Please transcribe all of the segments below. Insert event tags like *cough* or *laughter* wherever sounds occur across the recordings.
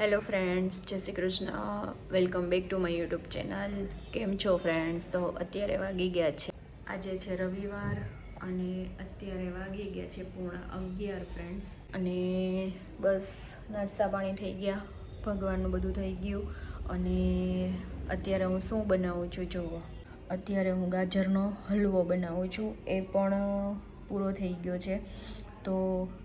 Hello friends જય Shri Krishna. Welcome back to my YouTube channel કેમ છો friends તો અત્યારે વાગી ગયા છે. આજે છે રવિવાર અને અત્યારે વાગી ગયા છે પૂર્ણ અગિયાર ફ્રેન્ડ્સ અને બસ નાસ્તા પાણી થઈ ગયા. ભગવાનનું બધું થઈ ગયું. અને અત્યારે હું શું બનાવું છું જુઓ અત્યારે હું ગાજરનો હલવો બનાવું છું. એ પણ પૂરો થઈ ગયો છે. તો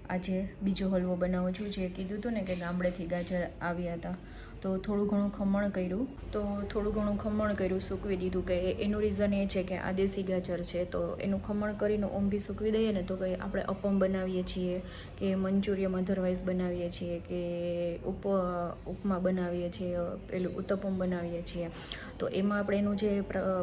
આજે બીજો હલવો બનાવું છું. જે કીધું હતું ને કે ગામડેથી ગાજર આવ્યા હતા. તો થોડું ઘણું ખમણ કર્યું. તો થોડું ઘણું ખમણ કર્યું સૂકવી દીધું કે એનું રીઝન એ છે કે આ દેશી ગાજર છે, તો એનું ખમણ કરીને ઓમ બી સૂકવી દઈએ ને તો કંઈ આપણે અપમ બનાવીએ છીએ કે મંચુરિયમ અધરવાઇઝ બનાવીએ છીએ કે ઉપ, ઉપમા બનાવીએ છીએ, પેલું ઉત્તપમ બનાવીએ છીએ. તો એમાં આપણે એનું જે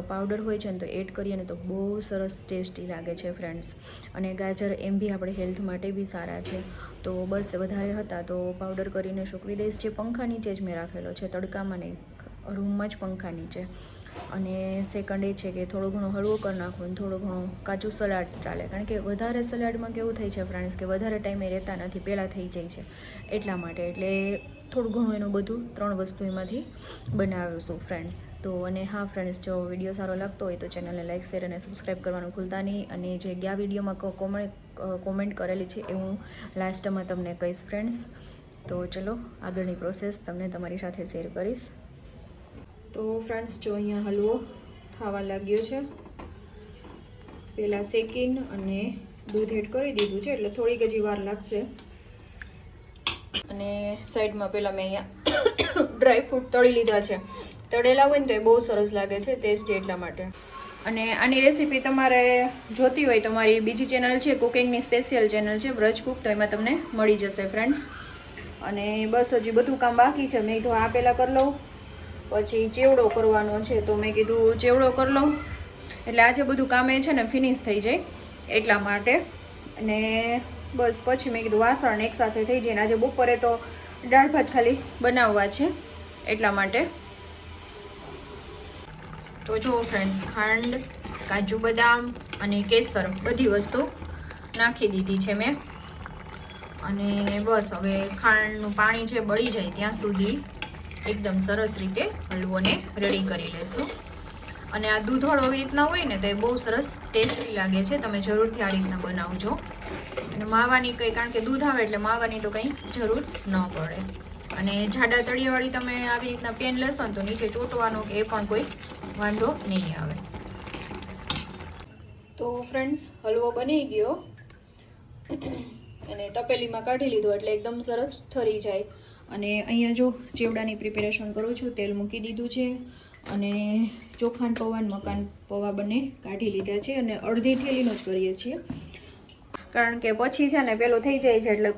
પાવડર હોય છે ને તો એડ કરીએ ને તો બહુ સરસ ટેસ્ટી લાગે છે ફ્રેન્ડ્સ અને ગાજર એમ બી આપણે હેલ્થ માટે બી સારા છે. તો બસ વધારે હતા તો પાવડર કરીને સૂકવી દઈશ. જે પંખા નીચે જ મેં રાખેલો છે, તડકામાં નહીં રૂમમાં જ પંખા નીચે. અને સેકન્ડ એ છે કે થોડો ઘણો હળવો કરી નાખો અને થોડું ઘણો કાચું સલાડ ચાલે. કારણ કે વધારે સલાડમાં કેવું થાય છે ફ્રેન્ડ્સ કે વધારે ટાઈમે રહેતા નથી પહેલાં થઈ જાય છે. એટલા માટે એટલે થોડું ઘણું એનું બધું ત્રણ વસ્તુ એમાંથી બનાવીશું ફ્રેન્ડ્સ તો અને હા ફ્રેન્ડ્સ જો વીડિયો સારો લાગતો હોય તો ચેનલને લાઇક શેર અને સબસ્ક્રાઈબ કરવાનું ભૂલતા નહીં. અને જે ગયા વિડીયોમાં કોમેન્ટ કોમેન્ટ કરેલી છે એ હું લાસ્ટમાં તમને કહીશ ફ્રેન્ડ્સ તો ચલો, આગળની પ્રોસેસ તમને તમારી સાથે શેર કરીશ. તો ફ્રેન્ડ્સ જો અહીંયા હલવો થવા લાગ્યો છે. પહેલાં શેકીને અને દૂધ એડ કરી દીધું છે, એટલે થોડીક હજી વાર લાગશે. અને સાઈડમાં પહેલાં મેં અહીંયા *coughs* ડ્રાય ફ્રૂટ તળી લીધા છે. તળેલા હોય ને તો એ બહુ સરસ લાગે છે ટેસ્ટી એટલા માટે. અને આની રેસીપી તમારે જોતી હોય તો મારી બીજી ચેનલ છે, કુકિંગની સ્પેશિયલ ચેનલ છે વ્રજ કુક તો એમાં તમને મળી જશે ફ્રેન્ડ્સ અને બસ હજી બધું કામ બાકી છે. મેં કીધું, આ પહેલાં કરી લઉં, પછી ચેવડો કરવાનો છે. તો મેં કીધું, ચેવડો કરી લઉં. એટલે આજે બધું કામ એ છે ને ફિનિશ થઈ જાય એટલા માટે. અને બસ પછી મેં કીધું, વાસણ એકસાથે થઈ જાય આજે બપોરે તો દાળ ભાત ખાલી બનાવવા છે એટલા માટે. તો જુઓ ફ્રેન્ડ્સ ખાંડ, કાજુ બદામ અને કેસર બધી વસ્તુ નાખી દીધી છે મેં. અને બસ હવે ખાંડનું પાણી છે બળી જાય ત્યાં સુધી એકદમ સરસ રીતે હલવોને રેડી કરી લેશું. અને આ દૂધવાળો આવી રીતના હોય ને તો એ બહુ સરસ ટેસ્ટી લાગે છે, તમે જરૂરથી આ રીતના બનાવજો. અને માવાની કંઈ, કારણ કે દૂધ આવે એટલે માવાની તો કંઈ જરૂર ન પડે. અને જાડા તળિયાવાળી તમે આવી રીતના પેન લેશો ને તો નીચે ચોંટવાનો કે એ પણ કોઈ વાંધો નહીં આવે. તો ફ્રેન્ડ્સ હલવો બની ગયો. અને તપેલીમાં કાઢી લીધો એટલે એકદમ સરસ ઠરી જાય. અને અહીંયા જો ચેવડાની પ્રિપેરેશન કરું છું, તેલ મૂકી દીધું છે. અને ચોખાન પૌવા મકાન પૌવા બંને કાઢી લીધા છે અને અડધી થેલીનો જ કરીએ છીએ. કારણ કે પછી છે ને પેલો થઈ જાય છે એટલે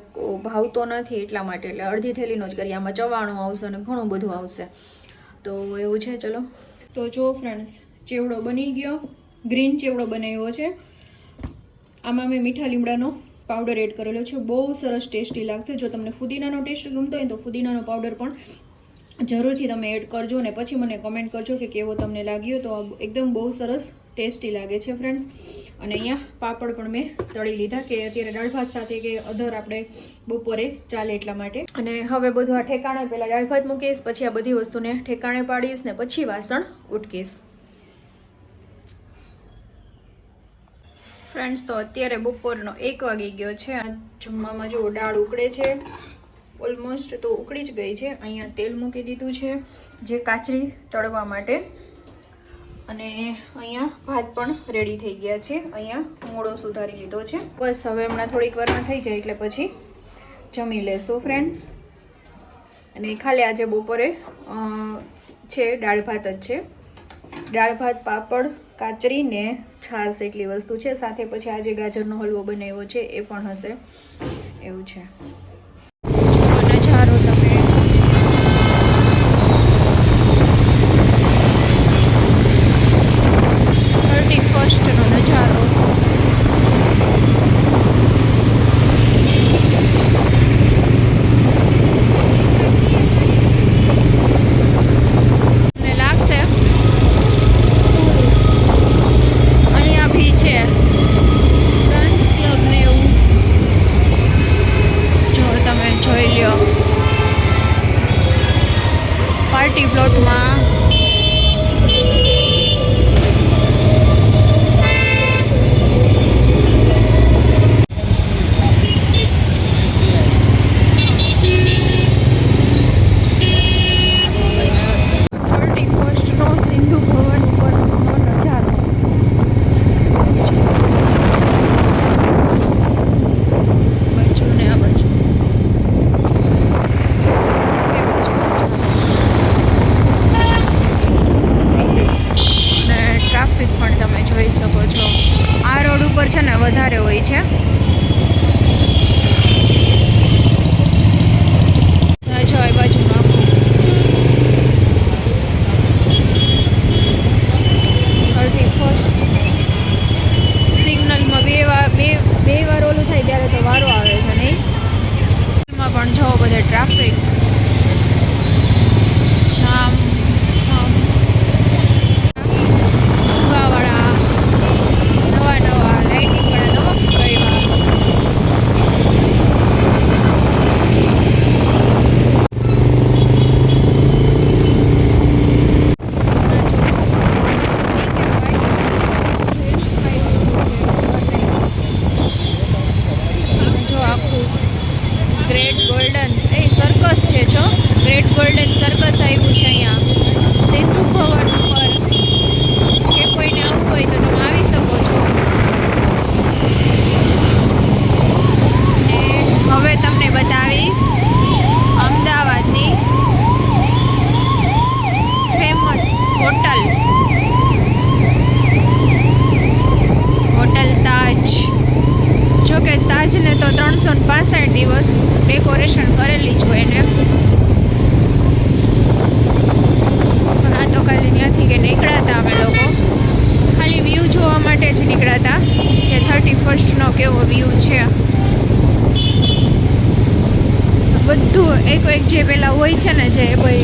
ભાવતો નથી એટલા માટે. એટલે અડધી થેલીનો જ કરીએ આમાં ચવાણું આવશે અને ઘણું બધું આવશે. તો એવું છે, ચલો. તો જો ફ્રેન્ડ્સ ચેવડો બની ગયો. ગ્રીન ચેવડો બનાવ્યો છે. આમાં મેં મીઠા લીમડાનો પાવડર એડ કરેલો છે. બહુ સરસ ટેસ્ટી લાગશે. જો તમને ફુદીનાનો ટેસ્ટ ગમતો હોય તો ફુદીનાનો પાવડર પણ જરૂરથી તમે એડ કરજો અને પછી મને કમેન્ટ કરજો કે કેવો તમને લાગ્યો. તો એકદમ બહુ સરસ ટેસ્ટી લાગે છે ફ્રેન્ડ્સ અને અહીંયા પાપડ પણ મેં તળી લીધા કે અત્યારે દાળ ભાત સાથે કે અધર આપણે બપોરે ચાલે એટલા માટે. અને હવે બધું આ ઠેકાણે પહેલાં દાળ ભાત મૂકીશ, પછી આ બધી વસ્તુને ઠેકાણે પાડીશ ને પછી વાસણ ઉટકીશ. ફ્રેન્ડ્સ તો અત્યારે બપોરનો એક વાગી ગયો છે. જમવામાં જો દાળ ઉકળે છે ઓલમોસ્ટ તો ઉકળી જ ગઈ છે. અહીંયા તેલ મૂકી દીધું છે, જે કાચરી તળવા માટે. અને અહીંયા ભાત પણ રેડી થઈ ગયા છે. અહીંયા મોળો સુધારી લીધો છે. બસ, હવે હમણાં થોડીક વારમાં થઈ જાય એટલે પછી જમી લેશું ફ્રેન્ડ્સ અને ખાલી આજે બપોરે છે, દાળ ભાત જ છે. દાળ ભાત, પાપડ, કાચરી ને છાશ એટલી વસ્તુ છે. સાથે પછી આજે ગાજરનો હલવો બનાવ્યો છે, એ પણ હશે. એવું છે નજારો તમે થર્ટી ફર્સ્ટનો નજારો મને લાગશે અહીંયા ભી છે ડાન્સ ક્લબ ને એવું જો થર્ટી પ્લોટમાં થર્ટી ફર્સ્ટનો સિંધુ ભવન ઉપરનો નજારો બાજુ ને આ બાજુ કેવું છે અને ટ્રાફિક પણ તમે જોઈ શકો છો. આ રોડ ઉપર છે ને વધારે હોય છે. જો એ બાજુમાં. થર્ટી ફર્સ્ટ સિગ્નલમાં બે વાર, બે બે વાર ઓલું થાય ત્યારે તો વારો આવે છે નહીં. પણ જો બધે ટ્રાફિક જામ આમ. ફુગાવાળા નવા નવા લાઇટિંગ વાળા નવા ફુગાવ્યા જો આખું ગ્રેટ ગોલ્ડન એ સર્કસ છે જો ગ્રેટ ગોલ્ડન સર્કસ આવ્યું છે અહીંયા સેતુ ભવન ઉપર જે કોઈને આવવું હોય તો તમે આવી શકો છો અને હવે તમને બતાવીશ અમદાવાદની ફેમસ હોટલ હોટલ તાજ જો કે તાજને તો ત્રણસો ને પાસઠ દિવસ ડેકોરેશન કરેલી જ હોય ને પણ આ તો ખાલી ત્યાંથી કે નીકળ્યા હતા અમે લોકો ખાલી વ્યૂ જોવા માટે જ નીકળ્યા હતા કે થર્ટી ફર્સ્ટનો કેવો વ્યૂ છે બધું એક એક જે પેલા હોય છે ને જે કોઈ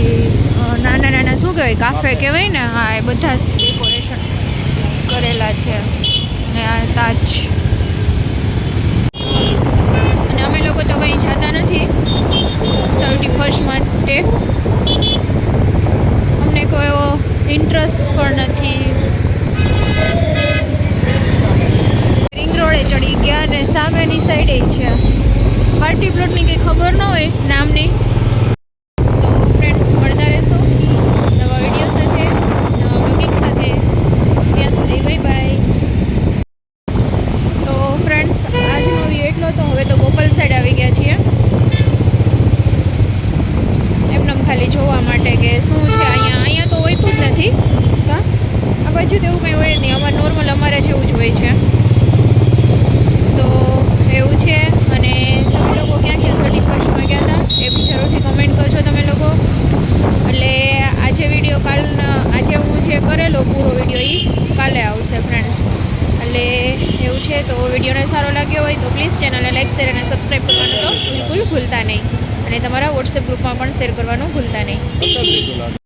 નાના નાના શું કહેવાય કાફે કહેવાય ને હા એ બધા ડેકોરેશન કરેલા છે. ને આ તાજ. અને અમે લોકો તો કંઈ જતા નથી થર્ટી ફર્સ્ટ માટે અમને કોઈ એવો ઇન્ટરેસ્ટ પણ નથી રિંગ રોડે ચડી ગયા અને સામેની સાઈડે છે પાર્ટી પ્લોટની કંઈ ખબર ન હોય નામની તો ફ્રેન્ડ્સ મળતા રહેશો નવા વીડિયો સાથે નવા બ્લોગિંગ સાથે ત્યાં સુધી બાય બાય તો ફ્રેન્ડ્સ આજનો વ્યૂ એટલો તો હવે તો બોપલ સાઈડ આવી ગયા છીએ એમનેમ જોવા માટે કે શું છે અહીંયા? અહીંયા તો હોતું જ નથી. કા? આ બાજુ તો એવું કંઈ હોય જ નહીં. અમારે નોર્મલ અમારે જેવું જ હોય છે. તો એવું છે. અને તમે લોકો ક્યાં ક્યાં થર્ટી ફર્સ્ટમાં ગયા હતા? એ બી જરૂરથી કમેન્ટ કરજો તમે લોકો. એટલે આજે વીડિયો કાલના, આજે હું જે કરેલો પૂરો વીડિયો એ કાલે આવશે ફ્રેન્ડ્સ એટલે એવું છે. તો વિડીયોને સારો લાગ્યો હોય તો પ્લીઝ ચેનલને લાઈક શેર અને સબસ્ક્રાઈબ કરવાનું તો બિલકુલ ભૂલતા નહીં. અને તમારા વોટ્સએપ ગ્રુપમાં પણ શેર કરવાનું ભૂલતા નહીં.